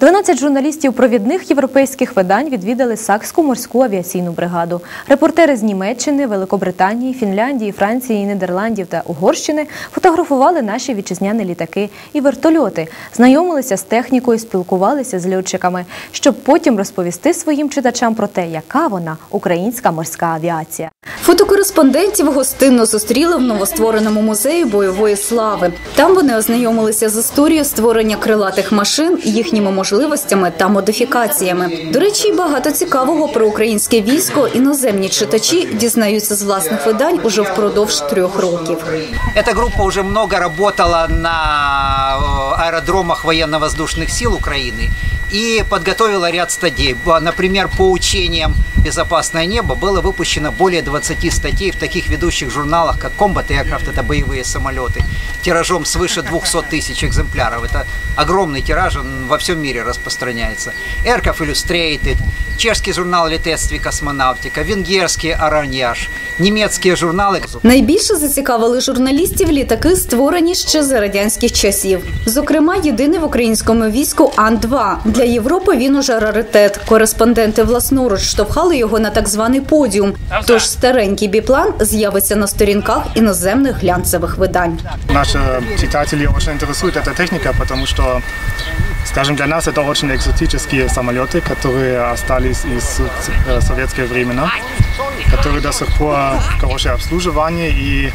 12 журналістів провідних європейських видань відвідали Сакську морську авіаційну бригаду. Репортери з Німеччини, Великобританії, Фінляндії, Франції, Нідерландів та Угорщини фотографували наші вітчизняні літаки і вертольоти, знайомилися з технікою, спілкувалися з льотчиками, щоб потім розповісти своїм читачам про те, яка вона українська морська авіація. Фотокореспондентів гостинно зустріли в новоствореному музеї бойової слави. Там вони ознайомилися з історією створення крилатих машин, їхніми можливостями та модифікаціями. До речі, багато цікавого про українське військо іноземні читачі дізнаються з власних видань уже впродовж трьох років. Ця група вже много працювала на аэродромах военно-воздушных сил Украины и подготовила ряд статей. Б- Например, по учениям «Безопасное небо» было выпущено более 20 статей в таких ведущих журналах, как Combat Aircraft, это боевые самолеты, тиражом свыше 200 тысяч экземпляров. Это огромный тираж, он во всем мире распространяется. Aircraft Illustrated, чешский журнал «Летецтво и космонавтика», венгерский «Араньяж», немецкие журналы Найбільше зацікавили журналістів літаки, створені ще за радянських часів. Зокрема, єдиний в українському війську Ан-2. Для Європи він уже раритет. Кореспонденти власноруч штовхали його на так званий подіум. Тож старенький біплан з'явиться на сторінках іноземних глянцевих видань. Наши читатели очень интересует эта техника, потому что, скажем, для нас это очень экзотические самолеты, которые остались из э, советские времена, которые до сих пор в хорошее обслуживание и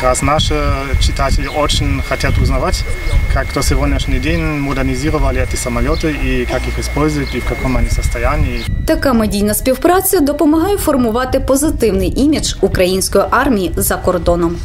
как раз наши читатели очень хотят узнавать, как до сегодняшний день модернизировали эти самолеты и как их используют и в каком они состоянии. Така медійна співпраця допомагає формувати позитивний імідж української армії за кордоном.